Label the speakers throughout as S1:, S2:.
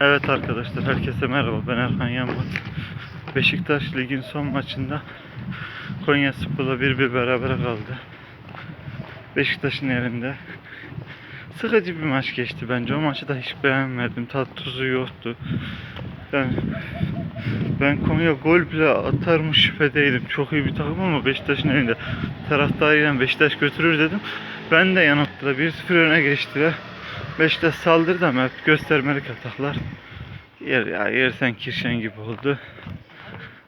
S1: Evet arkadaşlar herkese merhaba ben Erhan Yanmaz. Beşiktaş ligin son maçında Konya Spor'la bir bir beraber kaldı. Beşiktaş'ın yerinde. Sıkıcı bir maç geçti bence. O maçı da hiç beğenmedim. Tat tuzu yoktu. Ben ben Konya gol bile atar mı şüphedeydim. Çok iyi bir takım ama Beşiktaş'ın elinde. Taraftarıyla Beşiktaş götürür dedim. Ben de yanılttılar. 1-0 öne geçtiler. Beşiktaş saldırdı ama hep göstermelik ataklar. Yer, ya yersen kirşen gibi oldu.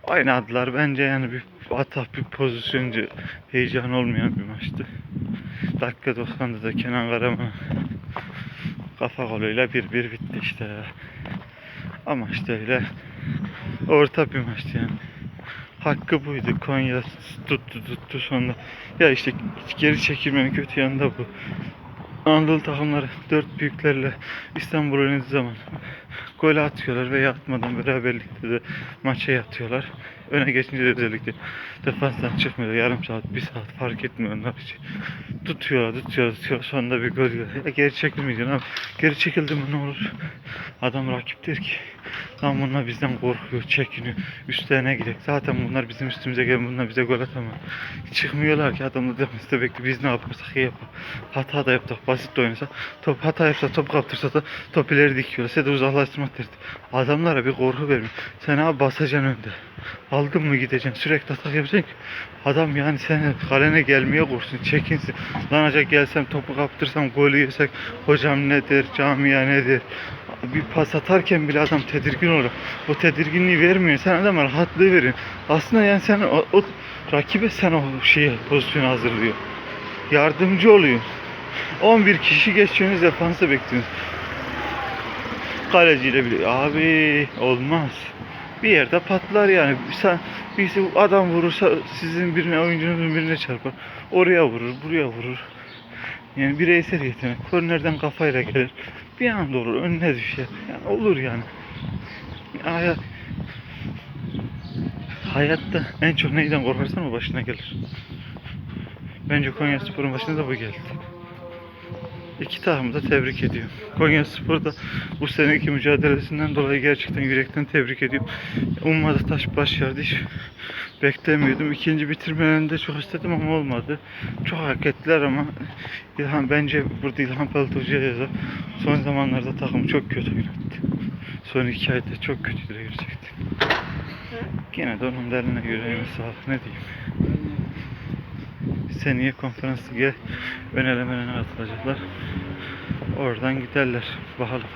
S1: Oynadılar bence yani bir atak bir pozisyoncu heyecan olmayan bir maçtı. Dakika 90'da da Kenan Karaman kafa golüyle 1-1 bitti işte. Ama işte öyle orta bir maçtı yani. Hakkı buydu. Konya tuttu tuttu sonra. Ya işte geri çekilmenin kötü yanı da bu. Anadolu takımları dört büyüklerle İstanbul oynadığı zaman gol atıyorlar veya atmadan beraberlikte de maça yatıyorlar. Öne geçince de özellikle defanstan çıkmıyor. Yarım saat, bir saat fark etmiyor onlar için. Tutuyor, tutuyor, tutuyor. Sonunda bir gol yiyor. Ya geri çekilmeyeceksin abi. Geri çekildi mi ne olur? Adam rakip der ki Lan bunlar bizden korkuyor, çekiniyor. Üstlerine gidecek. Zaten bunlar bizim üstümüze gelen bunlar bize gol atamaz. Çıkmıyorlar ki adamla defenste bekliyor. Biz ne yaparsak iyi yapar. Hata da yaptık. Basit de oynasak. Top hata yapsa top kaptırsa da top ileri dikiyorlar. Size de uzaklaştırmak derdi. Adamlara bir korku vermiyor. Sen abi basacaksın önde. Aldın mı gideceksin. Sürekli atak yapacaksın ki. Adam yani sen kalene gelmeye korksun. Çekinsin. Lan acaba gelsem topu kaptırsam golü yesek hocam ne der, camia ne der. Bir pas atarken bile adam tedirgin olur. O tedirginliği vermiyor. Sen adama rahatlığı verin. Aslında yani sen o, o rakibe sen o şeyi pozisyonu hazırlıyor. Yardımcı oluyor. 11 kişi geçiyorsunuz defansa bekliyorsunuz. Kaleciyle bile abi olmaz. Bir yerde patlar yani. Sen birisi adam vurursa sizin birine oyuncunuzun birine çarpar. Oraya vurur, buraya vurur. Yani bireysel yetenek. Kornerden kafayla gelir. Bir anda olur, önüne düşer. Yani olur yani. Hayat, hayatta en çok neyden korkarsan o başına gelir. Bence Konya Spor'un başına da bu geldi. İki takımı da tebrik ediyorum. Konya Spor da bu seneki mücadelesinden dolayı gerçekten yürekten tebrik ediyorum. Ummadı taş başardı. Hiç beklemiyordum. İkinci bitirmelerini de çok istedim ama olmadı. Çok hak ettiler ama İlhan bence burada İlhan Palut Hoca'ya yazar. Son zamanlarda takım çok kötü oynattı. Son iki ayda çok kötüydü gerçekten. Yine de onun derine yüreğine sağlık ne diyeyim. Seneye konferans lige ön elemelerine katılacaklar. Oradan giderler. Bakalım.